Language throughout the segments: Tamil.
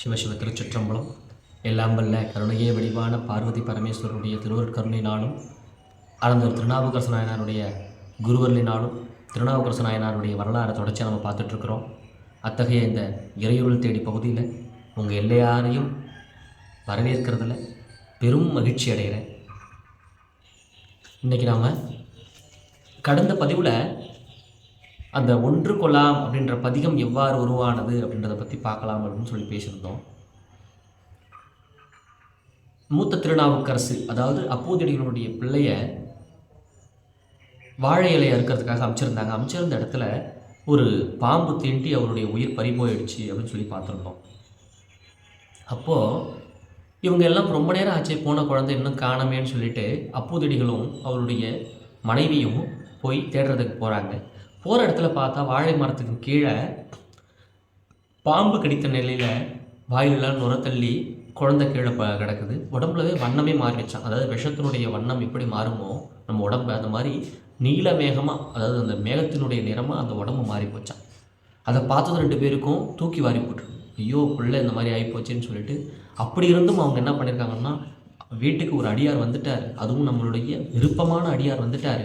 சிவசிவ திருச்சிற்றம்பலம். எல்லாம் வல்ல கருணையே வடிவான பார்வதி பரமேஸ்வரருடைய திருவருட்கருணையினாலும் அறந்தர் திருநாவுக்கரசு நாயனாருடைய குருவர்லினாலும் திருநாவுக்கரசு நாயனாருடைய வரலாறை தொடர்ச்சி நம்ம பார்த்துட்ருக்குறோம். அத்தகைய இந்த இறையுருள் தேடி பகுதியில் உங்கள் எல்லாரையும் வரவேற்கிறதுல பெரும் மகிழ்ச்சி அடைகிறேன். இன்றைக்கி நாம் கடந்த பதிவில் அந்த ஒன்று கொலாம் அப்படின்ற பதிகம் எவ்வாறு உருவானது அப்படின்றத பற்றி பார்க்கலாம் அப்படின்னு சொல்லி பேசியிருந்தோம். மூத்த திருநாவுக்கரசு அதாவது அப்பூதடிகளுடைய பிள்ளைய வாழை இலையை அறுக்கிறதுக்காக அமைச்சிருந்தாங்க. அமைச்சிருந்த இடத்துல ஒரு பாம்பு தீண்டி அவருடைய உயிர் பறி போயிடுச்சு அப்படின்னு சொல்லி பார்த்துருந்தோம். அப்போது இவங்க எல்லாம் ரொம்ப நேரம் ஆச்சு போன குழந்தை இன்னும் காணமேன்னு சொல்லிட்டு அப்பூதடிகளும் அவருடைய மனைவியும் போய் தேடுறதுக்கு போகிறாங்க போகிற இடத்துல பார்த்தா வாழை மரத்துக்கு கீழே பாம்பு கடித்த நிலையில் வாயிலெல்லாம் நுரத்தள்ளி குழந்தை கீழே ப கிடக்குது. உடம்புலவே வண்ணமே மாறிடுச்சான் அதாவது விஷத்தினுடைய வண்ணம் எப்படி மாறுமோ நம்ம உடம்பு அந்த மாதிரி நீல மேகமாக அதாவது அந்த மேகத்தினுடைய நிறமாக அந்த உடம்பு மாறி போச்சான் அதை பார்த்தது ரெண்டு பேருக்கும் தூக்கி வாரி போட்டுரு ஐயோ பிள்ளை இந்த மாதிரி ஆகிப்போச்சுன்னு சொல்லிட்டு அப்படி இருந்தும் அவங்க என்ன பண்ணியிருக்காங்கன்னா வீட்டுக்கு ஒரு அடியார் வந்துட்டார். அதுவும் நம்மளுடைய விருப்பமான அடியார் வந்துட்டார்.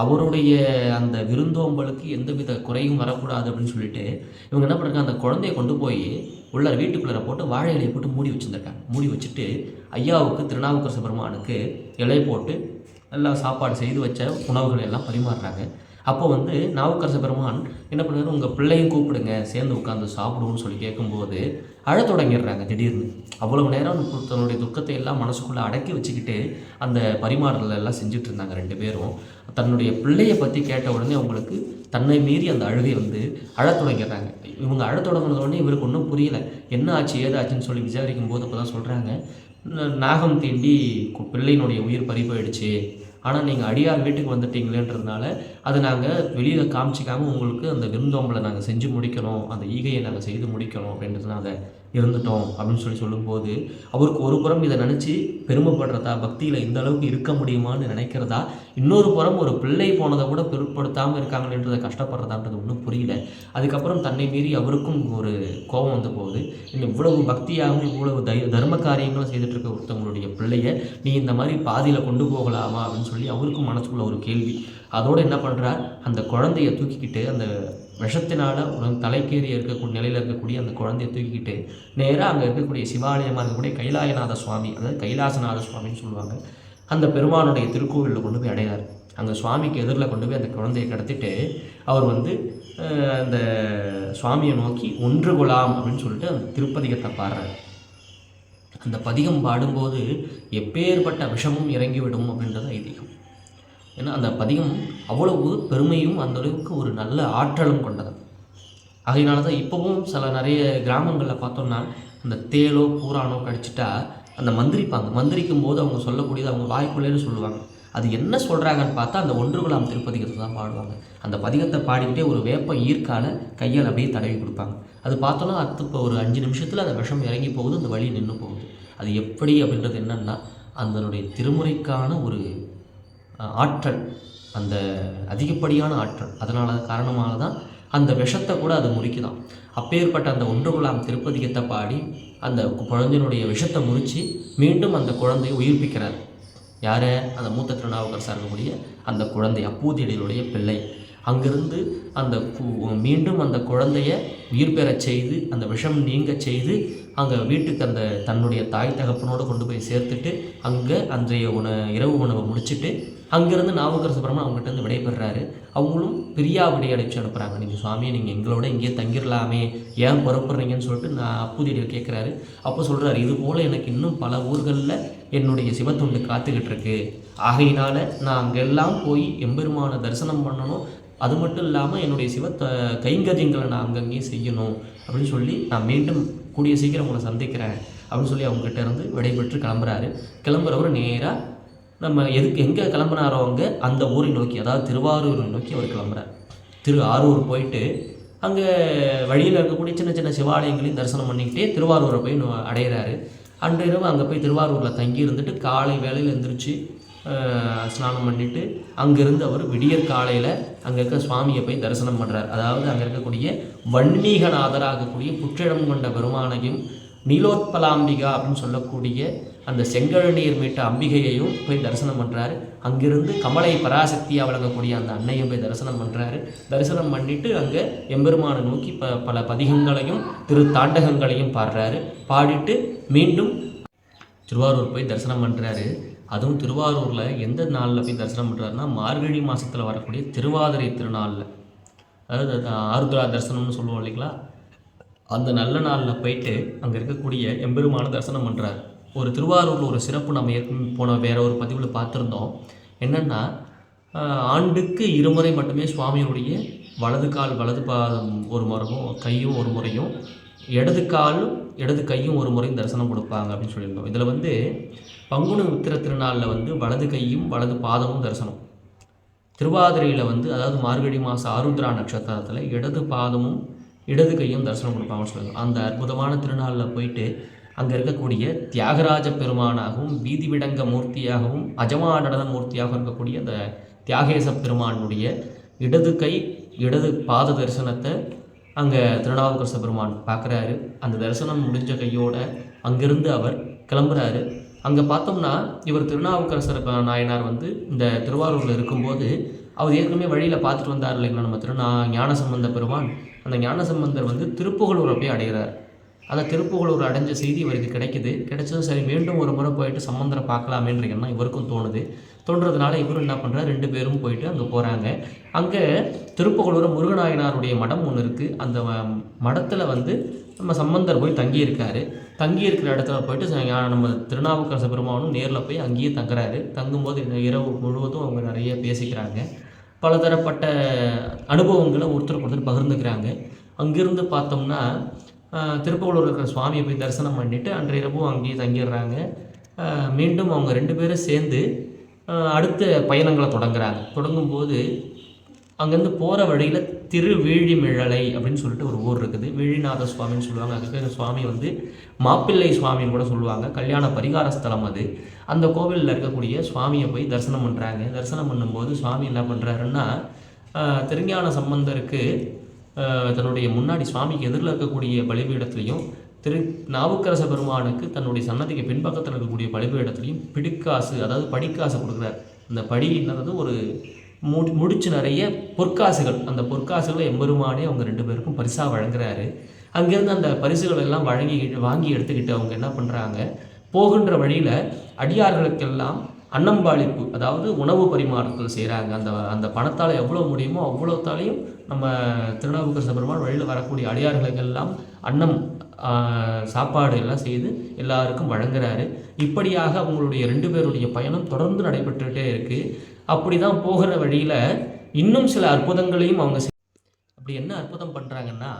அவருடைய அந்த விருந்தோம்பலுக்கு எந்தவித குறையும் வரக்கூடாது அப்படின்னு சொல்லிட்டு இவங்க என்ன பண்ணுறாங்க அந்த குழந்தைய கொண்டு போய் உள்ள வீட்டுக்குள்ளே போட்டு வாழை இலையை போட்டு மூடி வச்சுருந்துருக்காங்க. மூடி வச்சுட்டு ஐயாவுக்கு திருநாவுக்கரசு பெருமானுக்கு இலை போட்டு நல்லா சாப்பாடு செய்து வச்ச உணவுகளை எல்லாம் பரிமாறுறாங்க. அப்போ வந்து நாவுக்கரச பெருமான் என்ன பண்ணுறாரு உங்கள் பிள்ளையும் கூப்பிடுங்க சேர்ந்து உட்காந்து சாப்பிடுவோம்னு சொல்லி கேட்கும்போது அழத் தொடங்கிடுறாங்க திடீர்னு. அவ்வளவு நேரம் தன்னுடைய துக்கத்தை எல்லாம் மனசுக்குள்ளே அடக்கி வச்சுக்கிட்டு அந்த பரிமாறல எல்லாம் செஞ்சுட்டு இருந்தாங்க ரெண்டு பேரும். தன்னுடைய பிள்ளையை பற்றி கேட்ட உடனே அவங்களுக்கு தன்னை மீறி அந்த அழுகை வந்து அழத் தொடங்கிடுறாங்க. இவங்க அழத் தொடங்கினது உடனே இவருக்கு ஒன்றும் புரியல. என்ன ஆச்சு? ஏது ஆச்சுன்னு சொல்லி விசாரிக்கும் போது அப்போ தான் சொல்கிறாங்க நாகம் தீண்டி கு- பிள்ளையினுடைய உயிர் பறி போயிடுச்சு ஆனால் நீங்கள் அடியார் வீட்டுக்கு வந்துட்டீங்களேன்றதுனால அதை நாங்கள் வெளியில் காமிச்சிக்காமல் உங்களுக்கு அந்த விருந்தோம்பலை நாங்கள் செஞ்சு முடிக்கணும் அந்த ஈகையை நாங்கள் செய்து முடிக்கணும் அப்படின்றதுனால இருந்துட்டோம் அப்படின்னு சொல்லி சொல்லும்போது அவருக்கு ஒரு புறம் இதை நினச்சி பெருமைப்படுறதா பக்தியில் இந்த அளவுக்கு இருக்க முடியுமான்னு நினைக்கிறதா இன்னொரு புறம் ஒரு பிள்ளை போனதை கூட பொருட்படுத்தாமல் இருக்காங்களேன்றதை கஷ்டப்படுறதான்றது ஒன்றும் புரியல. அதுக்கப்புறம் தன்னை மீறி அவருக்கும் ஒரு கோபம் வந்து போகுது. இன்னும் இவ்வளவு பக்தியாகவும் இவ்வளவு தை தர்ம காரியங்களும் செய்துட்டு இருக்க ஒருத்தவங்களுடைய பிள்ளைய நீ இந்த மாதிரி பாதியில் கொண்டு போகலாமா? அப்படின்னு சொல்லி அவருக்கும் மனசுக்குள்ள ஒரு கேள்வி. அதோடு என்ன பண்ணுறார் அந்த குழந்தைய தூக்கிக்கிட்டு அந்த விஷத்தினால் உனக்கு தலைக்கேறி இருக்கக்கூடிய நிலையில் இருக்கக்கூடிய அந்த குழந்தையை தூக்கிக்கிட்டு நேராக அங்கே இருக்கக்கூடிய சிவாலயமாக இருக்கக்கூடிய கைலாயநாத சுவாமி அதாவது கைலாசநாத சுவாமின்னு சொல்லுவாங்க. அந்த பெருமானுடைய திருக்கோவிலில் கொண்டு போய் அடையார் அங்கே சுவாமிக்கு எதிரில் கொண்டு போய் அந்த குழந்தையை கடத்திட்டு அவர் வந்து அந்த சுவாமியை நோக்கி ஒன்று கொலாம் அப்படின்னு சொல்லிட்டு அந்த திருப்பதிகத்தை பாடுறாரு. அந்த பதிகம் பாடும்போது எப்பேற்பட்ட விஷமும் இறங்கிவிடும் அப்படின்றது ஐதீகம். ஏன்னா அந்த பதிகம் அவ்வளவு பெருமையும் அந்த அளவுக்கு ஒரு நல்ல ஆற்றலும் கொண்டது. அதனால தான் இப்போவும் சில நிறைய கிராமங்களில் பார்த்தோம்னா அந்த தேளோ பூரானோ கடிச்சிட்டா அந்த மந்திரிப்பாங்க. மந்திரிக்கும் போது அவங்க சொல்லக்கூடியது அவங்க வாய்க்குள்ளேன்னு சொல்லுவாங்க. அது என்ன சொல்கிறாங்கன்னு பார்த்தா அந்த ஒன்று குலாம் திருப்பதிகத்தை தான் பாடுவாங்க. அந்த பதிகத்தை பாடிக்கிட்டே ஒரு வேப்ப ஈர்க்கால கையால் அப்படியே தடவி கொடுப்பாங்க. அது பார்த்தோன்னா அடுத்து இப்போ ஒரு அஞ்சு நிமிஷத்தில் அந்த விஷம் இறங்கி போகுது அந்த வழி நின்று போகுது. அது எப்படி அப்படின்றது என்னன்னா அதனுடைய திருமுறைக்கான ஒரு ஆற்றல் அந்த அதிகப்படியான ஆற்றல். அதனால காரணமாக தான் அந்த விஷத்தை கூட அது முறிக்குதான். அப்பேற்பட்ட அந்த ஒன்று குலாம் திருப்பதிகத்தை பாடி அந்த குழந்தையினுடைய விஷத்தை முறித்து மீண்டும் அந்த குழந்தையை உயிர்ப்பிக்கிறார். யாரை? அந்த மூத்த திருநாவுக்கரசா இருக்கக்கூடிய அந்த குழந்தை அப்பூதியடிகளுடைய பிள்ளை. அங்கிருந்து அந்த மீண்டும் அந்த குழந்தைய உயிர் பெறச் செய்து அந்த விஷம் நீங்க செய்து அங்கே வீட்டுக்கு அந்த தன்னுடைய தாய் தகப்பனோடு கொண்டு போய் சேர்த்துட்டு அங்கே அன்றைய உண இரவு உணவை முடிச்சுட்டு அங்கேருந்து நாவுக்கர் சுப்பிரமணியம் அவங்ககிட்ட இருந்து விடைபெறாரு. அவங்களும் பிரியாவிடை அழைச்சி அனுப்புகிறாங்க நீங்கள் சுவாமியை நீங்கள் எங்களோட இங்கேயே தங்கிடலாமே ஏன் புறப்படுறீங்கன்னு சொல்லிட்டு நான் அப்பூதியடிகள் கேட்குறாரு அப்போ சொல்கிறாரு இது போல் எனக்கு இன்னும் பல ஊர்களில் என்னுடைய சிவத்துண்டு காத்துக்கிட்டு இருக்கு. ஆகையினால நான் அங்கெல்லாம் போய் எம்பெருமான தரிசனம் பண்ணணும். அது மட்டும் இல்லாமல் என்னுடைய சிவத்த கைங்கரியங்களை நான் அங்கங்கேயே செய்யணும். அப்படின்னு சொல்லி நான் மீண்டும் கூடிய சீக்கிரம் உங்களை சந்திக்கிறேன். அப்படின்னு சொல்லி அவங்ககிட்ட இருந்து விடைபெற்று கிளம்புறாரு. கிளம்புறவர் நேராக நம்ம எதுக்கு எங்கே கிளம்புனாரோ அங்கே அந்த ஊரை நோக்கி அதாவது திருவாரூரை நோக்கி அவர் கிளம்புறார். திரு ஆரூர் போயிட்டு அங்கே வழியில் இருக்கக்கூடிய சின்ன சின்ன சிவாலயங்களையும் தரிசனம் பண்ணிக்கிட்டே திருவாரூரை போய் அடையிறாரு. அன்று இரவு அங்கே போய் திருவாரூரில் தங்கி இருந்துட்டு காலை வேலையில் எழுந்திரிச்சு ஸ்நானம் பண்ணிட்டு அங்கேருந்து அவர் விடியற் காலையில் அங்கே இருக்க சுவாமியை போய் தரிசனம் பண்ணுறார் அதாவது அங்கே இருக்கக்கூடிய வன்மீகநாதராகக்கூடிய புற்றிடம் கொண்ட பெருமானையும் நீலோத்பலாம்பிகா அப்படின்னு சொல்லக்கூடிய அந்த செங்கழநீர் மீட்ட அம்பிகையையும் போய் தரிசனம் பண்ணுறாரு அங்கிருந்து கமலை பராசக்தியாக வழங்கக்கூடிய அந்த அன்னையும் போய் தரிசனம் பண்ணுறாரு தரிசனம் பண்ணிட்டு அங்கே எம்பெருமானை நோக்கி ப பல பதிகங்களையும் திரு தாண்டகங்களையும் பாடுறாரு. பாடிட்டு மீண்டும் திருவாரூர் போய் தரிசனம் பண்ணுறாரு அதுவும் திருவாரூரில் எந்த நாளில் போய் தரிசனம் பண்ணுறாருன்னா மார்கழி மாதத்தில் வரக்கூடிய திருவாதிரை திருநாளில். அதாவது அது ஆருத்ரா தரிசனம்னு சொல்லுவோம் இல்லைங்களா? அந்த நல்ல நாளில் போயிட்டு அங்கே இருக்கக்கூடிய எம்பெருமான தரிசனம் பண்ணுறாரு ஒரு திருவாரூரில் ஒரு சிறப்பு நம்ம ஏற்கனவே போன வேற ஒரு பதிவில் பார்த்துருந்தோம். என்னென்னா ஆண்டுக்கு இருமுறை மட்டுமே சுவாமியுடைய வலது கால் வலது பாதம் ஒரு முறையும் கையும் ஒரு முறையும் இடது காலும் இடது கையும் ஒரு முறையும் தரிசனம் கொடுப்பாங்க அப்படின்னு சொல்லியிருந்தோம். இதில் வந்து பங்குனி உத்திர திருநாளில் வந்து வலது கையும் வலது பாதமும் தரிசனம். திருவாதிரையில் வந்து அதாவது மார்கழி மாதம் ஆருத்ரா நட்சத்திரத்தில் இடது பாதமும் இடது கையும் தரிசனம் கொடுப்பாங்கன்னு சொல்லுவாங்க. அந்த அற்புதமான திருநாளில் போயிட்டு அங்கே இருக்கக்கூடிய தியாகராஜ பெருமானாகவும் வீதி விடங்க மூர்த்தியாகவும் அஜமா நடன மூர்த்தியாகவும் இருக்கக்கூடிய அந்த தியாகேச பெருமானுடைய இடது கை இடது பாத தரிசனத்தை அங்கே திருநாவுக்கரச பெருமான் பார்க்குறாரு. அந்த தரிசனம் முடிஞ்ச கையோட அங்கிருந்து அவர் கிளம்புறாரு. அங்கே பார்த்தோம்னா இவர் திருநாவுக்கரசர் நாயனார் வந்து இந்த திருவாரூரில் இருக்கும்போது அவர் ஏற்கனவே வழியில் பார்த்துட்டு வந்தார் இல்லைங்களா நம்ம திருநா ஞானசம்பந்த பெருமான். அந்த ஞானசம்பந்தர் வந்து திருப்புகலூரை போய் அடைகிறார். அந்த திருப்புகலூர் அடைஞ்ச செய்தி இவருக்கு கிடைக்குது. கிடைச்சதும் சரி மீண்டும் ஒரு முறை போயிட்டு சம்பந்தரை பார்க்கலாமேன்ற எண்ணம் இவருக்கும் தோணுது. தோன்றதுனால இவரும் என்ன பண்ணுறாரு ரெண்டு பேரும் போயிட்டு அங்கே போகிறாங்க அங்கே திருப்புகலூர் முருகநாயனாருடைய மடம் ஒன்று இருக்குது அந்த மடத்தில் வந்து நம்ம சம்பந்தர் போய் தங்கியிருக்காரு. தங்கி இருக்கிற இடத்துல போயிட்டு நம்ம திருநாவுக்கரச பெருமானும் நேரில் போய் அங்கேயே தங்குறாரு. தங்கும்போது இரவு முழுவதும் அவங்க நிறைய பேசிக்கிறாங்க. பலதரப்பட்ட அனுபவங்களை ஒருத்தருக்கு ஒருத்தர் பகிர்ந்துக்கிறாங்க. அங்கிருந்து பார்த்தோம்னா ஆஹ், இருக்கிற சுவாமியை போய் தரிசனம் பண்ணிவிட்டு அன்றைய இரவும் அங்கேயே தங்கிடுறாங்க. மீண்டும் அவங்க ரெண்டு பேரும் சேர்ந்து அடுத்த பயணங்களை தொடங்குறாங்க. தொடங்கும்போது அங்கேருந்து போகிற வழியில் திருவேழிமிழலை அப்படின்னு சொல்லிட்டு ஒரு ஊர் இருக்குது. வேழிநாத சுவாமின்னு சொல்லுவாங்க. அதுக்கு அந்த சுவாமி வந்து மாப்பிள்ளை சுவாமின்னு கூட சொல்லுவாங்க. கல்யாண பரிகார ஸ்தலம் அது. அந்த கோவிலில் இருக்கக்கூடிய சுவாமியை போய் தரிசனம் பண்ணுறாங்க தரிசனம் பண்ணும்போது சுவாமி என்ன பண்ணுறாருன்னா திருஞான சம்பந்தருக்கு தன்னுடைய முன்னாடி சுவாமிக்கு எதிரில் இருக்கக்கூடிய பலிபீடத்துலையும் திரு நாவுக்கரச பெருமானுக்கு தன்னுடைய சன்னதிக்கு பின்பக்கத்தில் இருக்கக்கூடிய பலிபீடத்துலையும் பிடிக்காசு அதாவது படிக்காசு கொடுக்குறார். அந்த படின்றது ஒரு முடி முடிச்சு நிறைய பொற்காசுகள். அந்த பொற்காசுகளை எம்பெருமானே அவங்க ரெண்டு பேருக்கும் பரிசாக வழங்குறாரு. அங்கேருந்து அந்த பரிசுகள் எல்லாம் வழங்கி வாங்கி எடுத்துக்கிட்டு அவங்க என்ன பண்ணுறாங்க போகின்ற வழியில் அடியார்களுக்கெல்லாம் அன்னம்பாளிப்பு அதாவது உணவு பரிமாறத்தில் செய்கிறாங்க அந்த அந்த பணத்தால் எவ்வளோ முடியுமோ அவ்வளோத்தாலையும் நம்ம திருநாவுக்கரச பெருமாள் வழியில் வரக்கூடிய அடியார்களுக்கெல்லாம் அன்னம் சாப்பாடு எல்லாம் செய்து எல்லாருக்கும் வழங்குறாரு. இப்படியாக அவங்களுடைய ரெண்டு பேருடைய பயணம் தொடர்ந்து நடைபெற்றுகிட்டே இருக்குது அப்படி தான் போகிற வழியில் இன்னும் சில அற்புதங்களையும் அவங்க அப்படி என்ன அற்புதம் பண்ணுறாங்கன்னா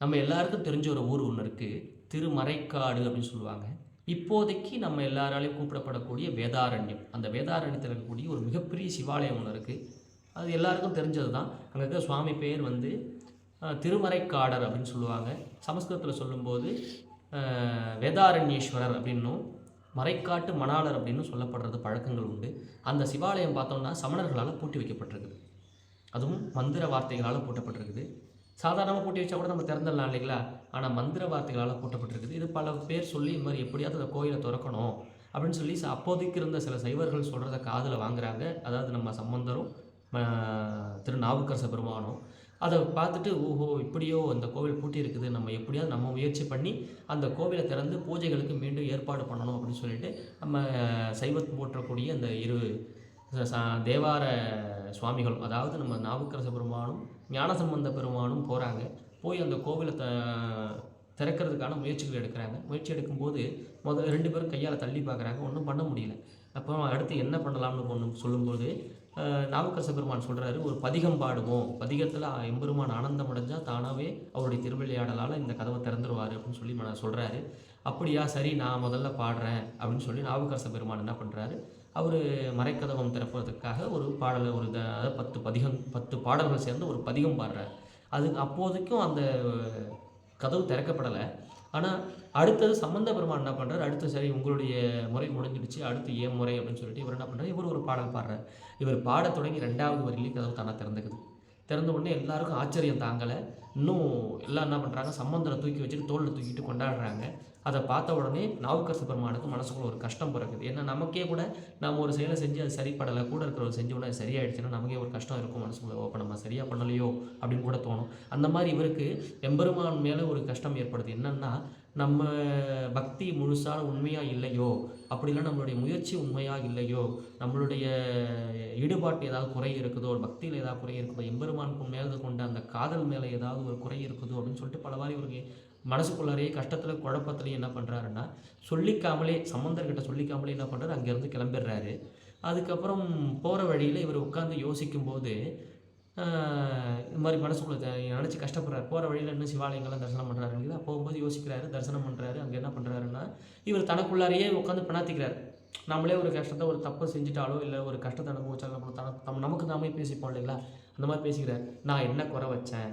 நம்ம எல்லாருக்கும் தெரிஞ்ச ஒரு ஊர் ஒன்று இருக்குது திருமறைக்காடு அப்படின்னு சொல்லுவாங்க. இப்போதைக்கு நம்ம எல்லாராலையும் கூப்பிடப்படக்கூடிய வேதாரண்யம். அந்த வேதாரண்யத்தில் இருக்கக்கூடிய ஒரு மிகப்பெரிய சிவாலயம் ஒன்று இருக்குது அது எல்லாருக்கும் தெரிஞ்சது தான் அங்கே இருக்க சுவாமி பேர் வந்து திருமறைக்காடர் அப்படின்னு சொல்லுவாங்க. சமஸ்கிருதத்தில் சொல்லும்போது வேதாரண்யேஸ்வரர் அப்படின்னும் மறைக்காட்டு மணாளர் அப்படின்னு சொல்லப்படுறது பழக்கங்கள் உண்டு. அந்த சிவாலயம் பார்த்தோம்னா சமணர்களால் பூட்டி வைக்கப்பட்டிருக்குது. அதுவும் மந்திர வார்த்தைகளால் பூட்டப்பட்டிருக்குது. சாதாரணமாக பூட்டி வச்சா கூட நம்ம திறந்துடலாம் இல்லைங்களா? ஆனால் மந்திர வார்த்தைகளால் பூட்டப்பட்டிருக்குது. இது பல பேர் சொல்லி இந்த மாதிரி எப்படியாவது அந்த கோயிலை திறக்கணும் அப்படின்னு சொல்லி ச- அப்போதைக்கு இருந்த சில சைவர்கள் சொல்கிறத காதில் வாங்குறாங்க. அதாவது நம்ம சம்பந்தரும் ஆஹ், திரு நாவுக்கரச பெருமானும். அதை பார்த்துட்டு ஓஹோ இப்படியோ அந்த கோவில் பூட்டி இருக்குது. நம்ம எப்படியாவது நம்ம முயற்சி பண்ணி அந்த கோவிலை திறந்து பூஜைகளுக்கு மீண்டும் ஏற்பாடு பண்ணணும் அப்படின்னு சொல்லிட்டு நம்ம சைவத் போற்றக்கூடிய அந்த இரு தேவார சுவாமிகளும் அதாவது நம்ம நாவுக்கரச பெருமானும் ஞானசம்பந்த பெருமானும் போகிறாங்க போய் அந்த கோவிலை த திறக்கிறதுக்கான முயற்சிகள் எடுக்கிறாங்க. முயற்சி எடுக்கும்போது முதல் ரெண்டு பேரும் கையால் தள்ளி பார்க்குறாங்க. ஒன்றும் பண்ண முடியல. அப்போ அடுத்து என்ன பண்ணலாம்னு ஒன்று சொல்லும்போது நாவுக்கரச பெருமான் சொல்கிறாரு ஒரு பதிகம் பாடுவோம். பதிகத்தில் எம்பெருமான் ஆனந்தம் அடைஞ்சால் தானாகவே அவருடைய திருவிளையாடலால் இந்த கதவை திறந்துருவார் அப்படின்னு சொல்லி நான் சொல்கிறாரு அப்படியா சரி நான் முதல்ல பாடுறேன் அப்படின்னு சொல்லி நாவுக்கரச பெருமான் என்ன பண்ணுறாரு அவர் மறைக்கதவம் திறப்பதற்காக ஒரு பாடலை ஒரு த- அதாவது பத்து பதிகம் பத்து பாடல்கள் சேர்ந்து ஒரு பதிகம் பாடுறார். அது அப்போதைக்கும் அந்த கதவு திறக்கப்படலை. ஆனால் அடுத்தது சம்பந்த பெருமான் என்ன பண்ணுறாரு அடுத்து சரி உங்களுடைய முறை முடிஞ்சிடுச்சு அடுத்து ஏன் முறை அப்படின்னு சொல்லிட்டு இவர் என்ன பண்ணுறாரு இவர் ஒரு பாடல் பாடுறார். இவர் பாடத் தொடங்கி ரெண்டாவது வரியிலே கதவு தானே திறந்துக்குது. திறந்த உடனே எல்லாருக்கும் ஆச்சரியம் தாங்கலை. இன்னும் எல்லாம் என்ன பண்ணுறாங்க சம்பந்தரை தூக்கி வச்சுட்டு தோளில் தூக்கிட்டு கொண்டாடுறாங்க. அதை பார்த்த உடனே நாவுக்கர் பெருமானுக்கு மனசுக்குள்ள ஒரு கஷ்டம் பிறக்குது. ஏன்னா நமக்கே கூட நம்ம ஒரு செயலை செஞ்சு அது சரிப்படலை. கூட இருக்கிறவர் செஞ்ச உடனே சரியாயிடுச்சுன்னா நமக்கே ஒரு கஷ்டம் இருக்கும். மனசுக்குள்ள ஓ, நம்ம சரியாக பண்ணலையோ? அப்படின்னு கூட தோணும். அந்த மாதிரி இவருக்கு எம்பெருமான் மேலே ஒரு கஷ்டம் ஏற்படுது. என்னன்னா நம்ம பக்தி முழுசான உண்மையாக இல்லையோ? அப்படிலாம் நம்மளுடைய முயற்சி உண்மையாக இல்லையோ? நம்மளுடைய ஈடுபாட்டு ஏதாவது குறை இருக்குதோ? ஒரு பக்தியில் ஏதாவது குறை இருக்குதோ? எம்பெருமானுக்கு மேலே கொண்ட அந்த காதல் மேலே ஏதாவது ஒரு குறை இருக்குதோ? அப்படின்னு சொல்லிட்டு பல வாரி ஒரு மனசுக்குள்ளாரையே கஷ்டத்தில் குழப்பத்துலையும் என்ன பண்ணுறாருன்னா சொல்லிக்காமலே சம்பந்தர்கிட்ட சொல்லிக்காமலே என்ன பண்ணுறாரு அங்கேருந்து கிளம்பிடுறாரு. அதுக்கப்புறம் போகிற வழியில் இவர் உட்காந்து யோசிக்கும்போது இது இந்த மாதிரி மனசுக்குள்ள நினச்சி கஷ்டப்படுறாரு. போகிற வழியில் இன்னும் சிவாலயங்கள்லாம் தரிசனம் பண்ணுறாருங்கிறது போகும்போது யோசிக்கிறாரு தரிசனம் பண்ணுறாரு அங்கே என்ன பண்ணுறாருன்னா இவர் தனக்குள்ளாரையே உட்காந்து பிணாத்திக்கிறார் நம்மளே ஒரு கஷ்டத்தை ஒரு தப்பு செஞ்சுட்டாலோ இல்லை ஒரு கஷ்டத்தை அனுபவிச்சாலும் நம்ம தன நம்ம நமக்கு நாமே பேசிப்போம் இல்லைங்களா? அந்த மாதிரி பேசிக்கிறார். நான் என்ன குறை வச்சேன்?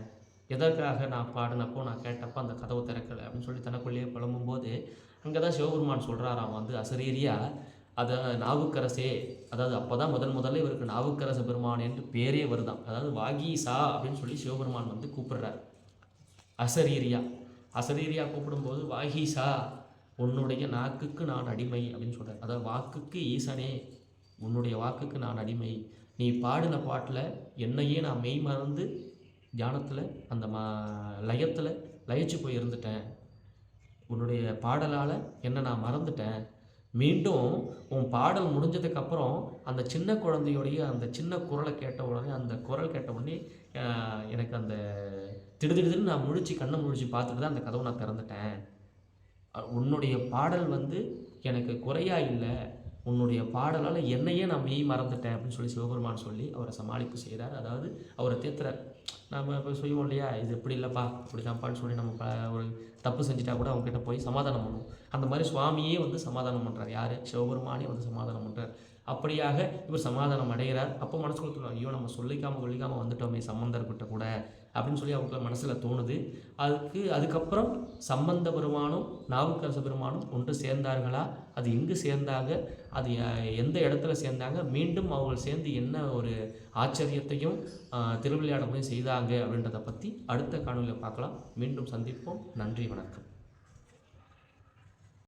எதற்காக நான் பாடினப்போ நான் கேட்டப்போ அந்த கதவு திறக்கலை? அப்படின்னு சொல்லி தனக்குள்ளேயே புலம்பும்போது அங்கே தான் சிவபெருமான் சொல்கிறாராம் வந்து அசரீரியாக அதை நாவுக்கரசே அதாவது அப்போ தான் முதன் முதல்ல இவருக்கு நாவுக்கரச பெருமான் என்று பேரே வருதான் அதாவது வாகீசா அப்படின்னு சொல்லி சிவபெருமான் வந்து கூப்பிடுறார். அசரீரியா. அசரீரியா கூப்பிடும்போது வாகீசா உன்னுடைய நாக்குக்கு நான் அடிமை அப்படின்னு சொல்கிறார் அதாவது வாக்குக்கு ஈசனே உன்னுடைய வாக்குக்கு நான் அடிமை. நீ பாடின பாட்டில் என்னையே நான் மெய் மறந்து தியானத்தில் அந்த மா லயத்தில் லயிச்சு போய் இருந்துட்டேன். உன்னுடைய பாடலால் என்னை நான் மறந்துட்டேன். மீண்டும் உன் பாடல் முடிஞ்சதுக்கப்புறம் அந்த சின்ன குழந்தையோடைய அந்த சின்ன குரலை கேட்ட உடனே அந்த குரல் கேட்ட உடனே எனக்கு அந்த திடுதிடுன்னு நான் முழிச்சு கண்ணை முழிச்சு பார்த்துட்டு தான் அந்த கதவை நான் திறந்துட்டேன். உன்னுடைய பாடல் வந்து எனக்கு குறையா இல்லை. உன்னுடைய பாடலால் என்னையே நான் மெய் மறந்துட்டேன் அப்படின்னு சொல்லி சிவபெருமான் சொல்லி அவரை சமாளிப்பு செய்கிறார் அதாவது அவரை தேத்துறார். நம்ம இப்போ செய்வோம் இல்லையா? இது இப்படி இல்லைப்பா இப்படி தான்ப்பான்னு சொல்லி நம்ம ப- ஒரு தப்பு செஞ்சுட்டா கூட அவங்ககிட்ட போய் சமாதானம் பண்ணுவோம். அந்த மாதிரி சுவாமியே வந்து சமாதானம் பண்ணுறார் யார்? சிவபெருமானே வந்து சமாதானம் பண்ணுறார் அப்படியாக இவர் சமாதானம் அடைகிறார். அப்போ மனசுக்குள்ள தோணும் ஐயோ நம்ம சொல்லிக்காமல் சொல்லிக்காமல் வந்துட்டோமே சம்பந்தர்கிட்ட கூட. அப்படின்னு சொல்லி அவங்களுக்கு மனசில் தோணுது. அதுக்கு அதுக்கப்புறம் சம்பந்த பெருமானும் நாவுக்கரச பெருமானும் ஒன்று சேர்ந்தார்களா? அது எங்கு சேர்ந்தாங்க அது எந்த இடத்துல சேர்ந்தாங்க? மீண்டும் அவங்க சேர்ந்து என்ன ஒரு ஆச்சரியத்தையும் அஹ், திருவிளையாடலையும் செய்தாங்க அப்படின்றத பற்றி அடுத்த காணொலியில் பார்க்கலாம். மீண்டும் சந்திப்போம். நன்றி வணக்கம்.